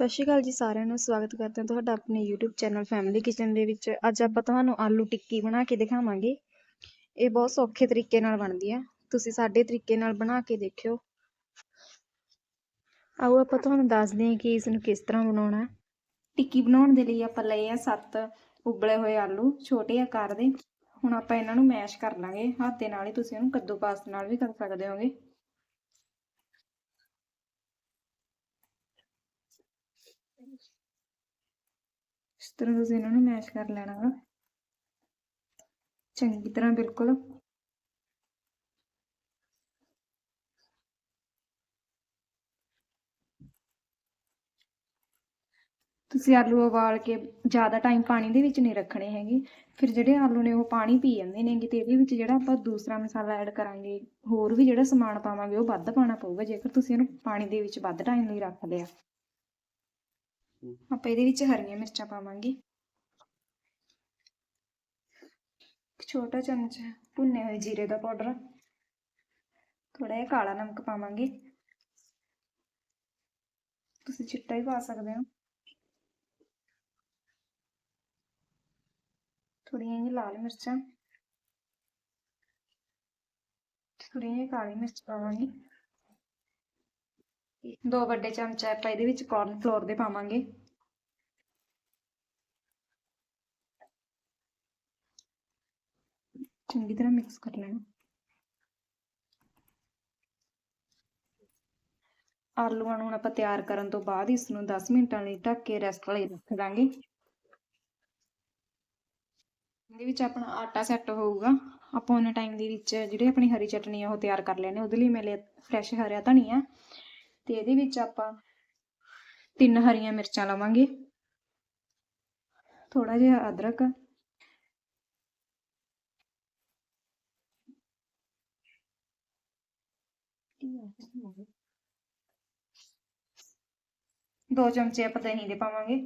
ਸਤਿ ਸ਼੍ਰੀ ਅਕਾਲ ਜੀ ਸਾਰਿਆਂ ਨੂੰ, ਸਵਾਗਤ ਕਰਦੇ ਹਾਂ ਤੁਹਾਡਾ ਆਪਣੇ YouTube ਚੈਨਲ ਫੈਮਿਲੀ ਕਿਚਨ ਦੇ ਵਿੱਚ। ਅੱਜ ਆਪਾਂ ਤੁਹਾਨੂੰ ਆਲੂ ਟਿੱਕੀ ਬਣਾ ਕੇ ਦਿਖਾਵਾਂਗੇ। ਇਹ ਬਹੁਤ ਸੌਖੇ ਤਰੀਕੇ ਨਾਲ ਬਣਦੀ ਹੈ। ਤੁਸੀਂ ਸਾਡੇ ਤਰੀਕੇ ਨਾਲ ਬਣਾ ਕੇ ਦੇਖਿਓ। ਆਓ ਆਪਾਂ ਤੁਹਾਨੂੰ ਦੱਸਦੇ ਹਾਂ ਕਿ ਇਸ ਨੂੰ ਕਿਸ ਤਰ੍ਹਾਂ ਬਣਾਉਣਾ ਹੈ। ਟਿੱਕੀ ਬਣਾਉਣ ਦੇ ਲਈ ਆਪਾਂ ਲਏ ਆ 7 ਉਬਲੇ ਹੋਏ ਆਲੂ, ਛੋਟੇ ਆਕਾਰ ਦੇ। ਹੁਣ ਆਪਾਂ ਇਹਨਾਂ ਨੂੰ ਮੈਸ਼ ਕਰ ਲਾਂਗੇ। ਹੱਥ ਦੇ ਨਾਲ ਹੀ ਤੁਸੀਂ ਇਹਨੂੰ ਕੱਦੂ ਪਾਸ ਨਾਲ ਵੀ ਕਰ ਸਕਦੇ ਹੋਗੇ। ਇਸ ਤਰ੍ਹਾਂ ਤੁਸੀਂ ਇਹਨਾਂ ਨੂੰ ਮੈਸ਼ ਕਰ ਲੈਣਾ ਵਾ। ਚੰਗੀ ਤਰ੍ਹਾਂ ਬਿਲਕੁਲ। ਤੁਸੀਂ ਆਲੂ ਉਬਾਲ ਕੇ ਜ਼ਿਆਦਾ ਟਾਈਮ ਪਾਣੀ ਦੇ ਵਿੱਚ ਨਹੀਂ ਰੱਖਣੇ ਹੈਗੇ। ਫਿਰ ਜਿਹੜੇ ਆਲੂ ਨੇ ਉਹ ਪਾਣੀ ਪੀ ਜਾਂਦੇ ਨੇਗੇ ਤੇ ਇਹਦੇ ਵਿੱਚ ਜਿਹੜਾ ਆਪਾਂ ਦੂਸਰਾ ਮਸਾਲਾ ਐਡ ਕਰਾਂਗੇ, ਹੋਰ ਵੀ ਜਿਹੜਾ ਸਮਾਨ ਪਾਵਾਂਗੇ ਉਹ ਵੱਧ ਪਾਣਾ ਪਊਗਾ, ਜੇਕਰ ਤੁਸੀਂ ਇਹਨੂੰ ਪਾਣੀ ਦੇ ਵਿੱਚ ਵੱਧ ਟਾਈਮ ਲਈ ਰੱਖ ਲਿਆ ਆਪਾਂ ਇਹਦੇ ਵਿੱਚ ਹਰੀਆਂ ਮਿਰਚਾਂ ਪਾਵਾਂਗੇ। ਇੱਕ ਛੋਟਾ ਚਮਚ ਭੁੰਨੇ ਹੋਏ ਜੀਰੇ ਦਾ ਪਾਊਡਰ। ਥੋੜਾ ਜਿਹਾ ਕਾਲਾ ਨਮਕ ਪਾਵਾਂਗੇ। ਤੁਸੀਂ ਚਿੱਟਾ ਹੀ ਪਾ ਸਕਦੇ ਹੋ। ਥੋੜੀਆਂ ਜਿਹੀਆਂ ਲਾਲ ਮਿਰਚਾਂ। ਥੋੜੀਆਂ ਜਿਹੀਆਂ ਕਾਲੀ ਮਿਰਚ ਪਾਵਾਂਗੇ। ਦੋ ਵੱਡੇ ਚਮਚ ਆਪਾਂ ਇਹਦੇ ਵਿੱਚ ਕਾਰਨ ਫਲੋਰ ਦੇ ਪਾਵਾਂਗੇ। ਚੰਗੀ ਤਰ੍ਹਾਂ ਮਿਕਸ ਕਰ ਲੈਣਾ। ਆਲੂਆਂ ਨੂੰ ਆਪਾਂ ਤਿਆਰ ਕਰਨ ਤੋਂ ਬਾਅਦ ਇਸ ਨੂੰ 10 ਮਿੰਟਾਂ ਲਈ ਢੱਕ ਕੇ ਰੈਸਟ ਲਈ ਰੱਖ ਦਾਂਗੇ ਇਹਦੇ ਵਿੱਚ ਆਪਣਾ ਆਟਾ ਸੈੱਟ ਹੋਊਗਾ। ਆਪਾਂ ਉਹਨਾਂ ਟਾਈਮ ਦੇ ਵਿੱਚ ਜਿਹੜੀ ਆਪਣੀ ਹਰੀ ਚਟਨੀ ਆ ਉਹ ਤਿਆਰ ਕਰ ਲੈਣੇ। ਉਹਦੇ ਲਈ ਮੈਂ ਲਿਆ ਫਰੈਸ਼ ਹਰਿਆ ਧਨੀਆ। ਤੇ ਇਹਦੇ ਵਿੱਚ ਆਪਾਂ ਤਿੰਨ ਹਰੀਆਂ ਮਿਰਚਾਂ ਲਾਵਾਂਗੇ। ਥੋੜਾ ਜਿਹਾ ਅਦਰਕ। ਦੋ ਚਮਚੇ ਆਪਾਂ ਦਹੀਂ ਦੇ ਪਾਵਾਂਗੇ।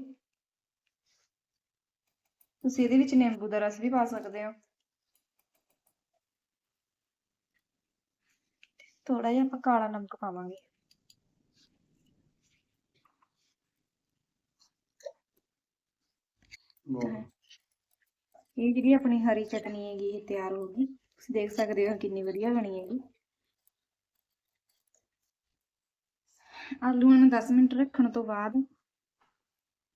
ਤੁਸੀਂ ਇਹਦੇ ਵਿੱਚ ਨਿੰਬੂ ਦਾ ਰਸ ਵੀ ਪਾ ਸਕਦੇ ਹੋ। ਥੋੜਾ ਜਿਹਾ ਆਪਾਂ ਕਾਲਾ ਨਮਕ ਪਾਵਾਂਗੇ। ਇਹ ਜਿਹੜੀ ਆਪਣੀ ਹਰੀ ਚਟਨੀ ਹੈਗੀ, ਇਹ ਤਿਆਰ ਹੋ ਗਈ। ਤੁਸੀਂ ਦੇਖ ਸਕਦੇ ਹੋ ਕਿੰਨੀ ਵਧੀਆ ਬਣੀ ਹੈਗੀ। ਆਲੂਆਂ ਨੂੰ 10 ਮਿੰਟ ਰੱਖਣ ਤੋਂ ਬਾਅਦ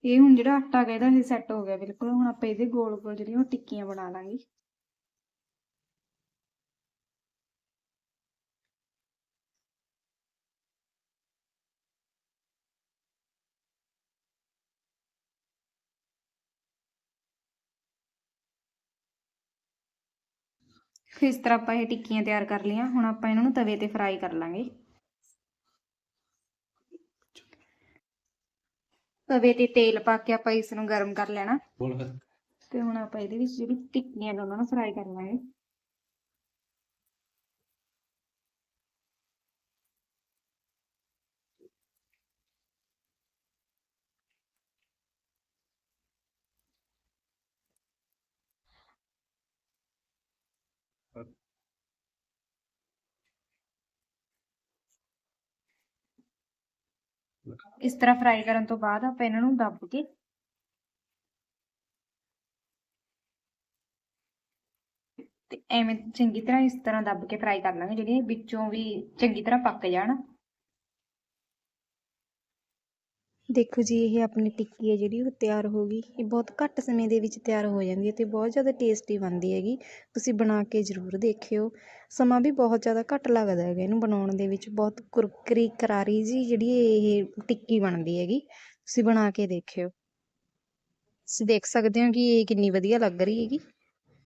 ਇਹ ਹੁਣ ਜਿਹੜਾ ਆਟਾ ਹੈਗਾ ਇਹਦਾ ਇਹ ਸੈੱਟ ਹੋ ਗਿਆ, ਬਿਲਕੁਲ। ਹੁਣ ਆਪਾਂ ਇਹਦੇ ਗੋਲ ਗੋਲ ਜਿਹੜੀਆਂ ਉਹ ਟਿੱਕੀਆਂ ਬਣਾ ਲਾਂਗੇ। ਫਿਰ ਇਸ ਤਰ੍ਹਾਂ ਆਪਾਂ ਇਹ ਟਿੱਕੀਆਂ ਤਿਆਰ ਕਰ ਲਈਆਂ। ਹੁਣ ਆਪਾਂ ਇਹਨਾਂ ਨੂੰ ਤਵੇ ਤੇ ਫਰਾਈ ਕਰ ਲਾਂਗੇ। ਤਵੇ ਤੇ ਤੇਲ ਪਾ ਕੇ ਆਪਾਂ ਇਸ ਨੂੰ ਗਰਮ ਕਰ ਲੈਣਾ। ਤੇ ਹੁਣ ਆਪਾਂ ਇਹਦੇ ਵਿੱਚ ਜਿਹੜੀ ਟਿੱਕੀਆਂ ਨੇ ਉਹਨਾਂ ਨੂੰ ਫਰਾਈ ਕਰ ਲਾਂਗੇ। ਇਸ ਤਰ੍ਹਾਂ ਫਰਾਈ ਕਰਨ ਤੋਂ ਬਾਅਦ ਆਪਾਂ ਇਹਨਾਂ ਨੂੰ ਦੱਬ ਕੇ ਤੇ ਐਵੇਂ ਚੰਗੀ ਤਰ੍ਹਾਂ ਇਸ ਤਰ੍ਹਾਂ ਦੱਬ ਕੇ ਫਰਾਈ ਕਰ ਲਾਂਗੇ, ਜਿਹੜੀਆਂ ਵਿੱਚੋਂ ਵੀ ਚੰਗੀ ਤਰ੍ਹਾਂ ਪੱਕ ਜਾਣ। ਦੇਖੋ ਜੀ, ਇਹ ਆਪਣੀ ਟਿੱਕੀ ਹੈ ਜਿਹੜੀ, ਉਹ ਤਿਆਰ ਹੋ ਗਈ। ਇਹ ਬਹੁਤ ਘੱਟ ਸਮੇਂ ਦੇ ਵਿੱਚ ਤਿਆਰ ਹੋ ਜਾਂਦੀ ਹੈ ਤੇ ਬਹੁਤ ਜ਼ਿਆਦਾ ਟੇਸਟੀ ਬਣਦੀ ਹੈਗੀ। ਤੁਸੀਂ ਬਣਾ ਕੇ ਜ਼ਰੂਰ ਦੇਖਿਓ। ਸਮਾਂ ਵੀ ਬਹੁਤ ਜ਼ਿਆਦਾ ਘੱਟ ਲੱਗਦਾ ਹੈਗਾ ਇਹਨੂੰ ਬਣਾਉਣ ਦੇ ਵਿੱਚ। ਬਹੁਤ ਕੁਰਕਰੀ ਕਰਾਰੀ ਜੀ ਜਿਹੜੀ ਇਹ ਟਿੱਕੀ ਬਣਦੀ ਹੈਗੀ। ਤੁਸੀਂ ਬਣਾ ਕੇ ਦੇਖਿਓ। ਤੁਸੀਂ ਦੇਖ ਸਕਦੇ ਹੋ ਕਿ ਇਹ ਕਿੰਨੀ ਵਧੀਆ ਲੱਗ ਰਹੀ ਹੈਗੀ।